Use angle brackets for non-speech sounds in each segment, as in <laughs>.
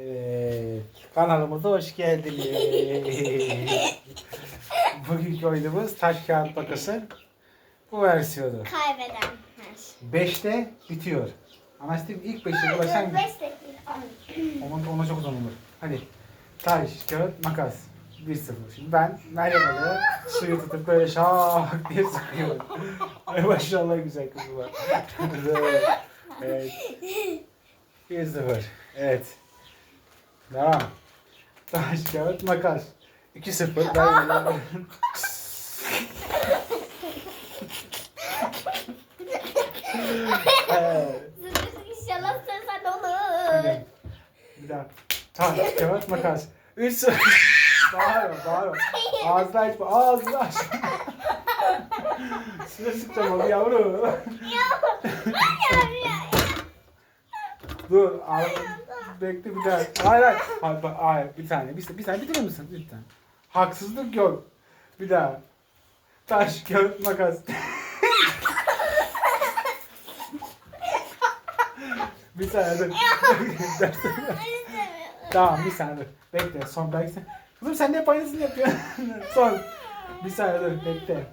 Evet, kanalımıza hoş geldiniz. <laughs> Bugünkü oyunumuz taş kağıt makası. Bu versiyonu. Kaybeden her şey. 5'te bitiyor. Mı? İlk 5'e ulaşan Beş dakika. ona, ona çok uzun olur. Hadi. Taş, kağıt, makas. 1-0. Şimdi ben Meryem'e suyu tutup böyle şak diye sıkıyorum. <laughs> Ay maşallah güzel kızı var. <laughs> evet. 1-0. Evet. Devam. Taş, kağıt, makas. 2-0. Ben Evet. İnşallah sen sen olur. Bir daha. Taş, kağıt, makas. 3 Bağırma, bağırma. Ağzını açma, ağzını aç. Sıra sıkacağım onu yavrum. Dur, ağır, bekle bir daha. Hayır, hayır. Hayır, bak, hayır. Bir saniye, bir, bir saniye bitirir misin? Lütfen. Haksızlık yok. Bir daha. Taş, kağıt, makas. bir saniye dur. Tamam bir saniye dur. Bekle son belki sen. Kızım sen de hep aynısını yapıyorsun. <laughs> son. Bir saniye dur bekle.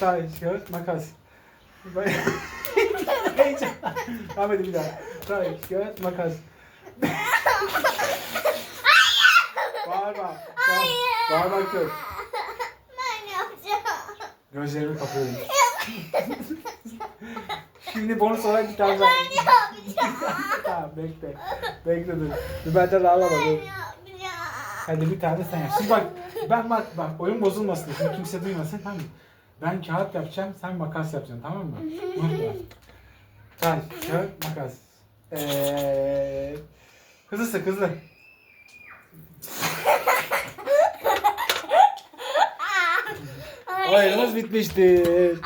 Taş, kağıt, makas. Heyecan. Hadi bir daha. Taş, kağıt, makas. Bağırma. Bağır- Bağırma kız. Ben yapacağım. Gözlerimi kapıyorum. <laughs> Şimdi bonus olarak bir tane daha. Ben yapacağım. tamam bekle. Bekle dur. Dur benden ağlama Ben dur. yapacağım. Hadi bir tane sen yap. Şimdi bak ben bak bak oyun bozulmasın. Şimdi kimse duymasın tamam mı? Ben kağıt yapacağım, sen makas yapacaksın tamam mı? <laughs> Unutma. Taş, kağıt, makas. Eee... Hızlı sık hızlı. <laughs> Oyunumuz bitmiştir.